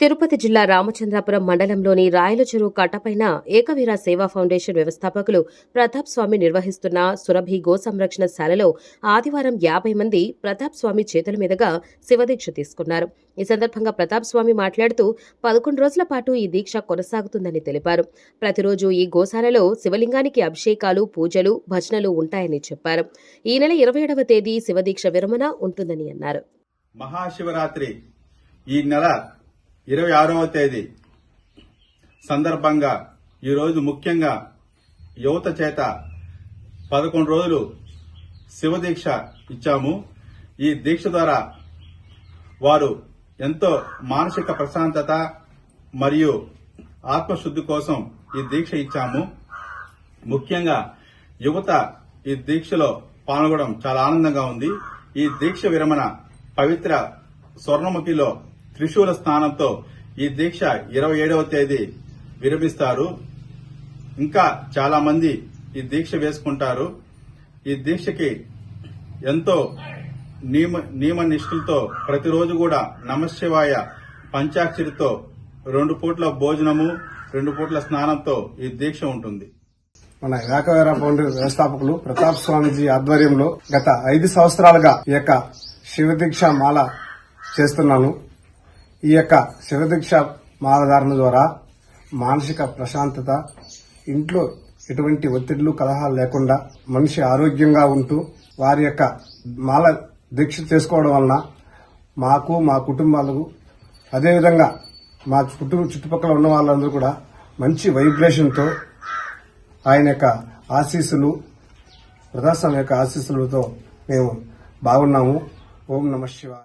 తిరుపతి జిల్లా రామచంద్రాపురం మండలంలోని రాయల చెరువు కట్టపైన ఏకవీర సేవా ఫౌండేషన్ వ్యవస్థాపకులు ప్రతాప్ స్వామి నిర్వహిస్తున్న సురభి గో సంరక్షణ శాలలో ఆదివారం యాభై మంది ప్రతాప్ స్వామి చేతుల మీదుగా శివదీక్ష తీసుకున్నారు. ఈ సందర్భంగా ప్రతాప్ స్వామి మాట్లాడుతూ పదకొండు రోజుల పాటు ఈ దీక్ష కొనసాగుతుందని తెలిపారు. ప్రతిరోజు ఈ గోశాలలో శివలింగానికి అభిషేకాలు పూజలు భజనలు ఉంటాయని చెప్పారు. ఈ నెల ఇరవై ఏడవ తేదీ శివదీక్ష విరమణ ఉంటుందని అన్నారు. మహాశివరాత్రి ఈ నెల ఇరవై ఆరవ తేదీ. సందర్భంగా ఈరోజు ముఖ్యంగా యువత చేత పదకొండు రోజులు శివదీక్ష ఇచ్చాము. ఈ దీక్ష ద్వారా వారు ఎంతో మానసిక ప్రశాంతత మరియు ఆత్మశుద్ధి కోసం ఈ దీక్ష ఇచ్చాము. ముఖ్యంగా యువత ఈ దీక్షలో పాల్గొనడం చాలా ఆనందంగా ఉంది. ఈ దీక్ష విరమణ పవిత్ర స్వర్ణముఖిలో త్రిశూల స్నానంతో ఈ దీక్ష ఇరవై ఏడవ తేదీ విరమిస్తారు. ఇంకా చాలా మంది ఈ దీక్ష వేసుకుంటారు. ఈ దీక్షకి ఎంతో నియమ నియమ ప్రతిరోజు కూడా నమశివాయ పంచాక్షరితో రెండు పూట్ల భోజనము రెండు పూట్ల స్నానంతో ఈ దీక్ష ఉంటుంది. మన ఏకవీర ఫౌండేషన్ వ్యవస్థాపకులు ప్రతాప్ స్వామిజీ ఆధ్వర్యంలో గత ఐదు సంవత్సరాలుగా ఈ యొక్క శివదీక్ష మాల చేస్తున్నాను. ఈ యొక్క శివదీక్ష మాలధారణ ద్వారా మానసిక ప్రశాంతత ఇంట్లో ఎటువంటి ఒత్తిళ్ళు కలహాలు లేకుండా మనిషి ఆరోగ్యంగా ఉంటూ వారి యొక్క మాల దీక్ష చేసుకోవడం వలన మాకు మా కుటుంబాలకు అదేవిధంగా మా చుట్టూ చుట్టుపక్కల ఉన్న వాళ్ళందరూ కూడా మంచి వైబ్రేషన్తో ఆయన యొక్క ఆశీస్సులు ప్రదర్శన యొక్క ఆశీస్సులతో మేము బాగున్నాము. ఓం నమ శివాయ.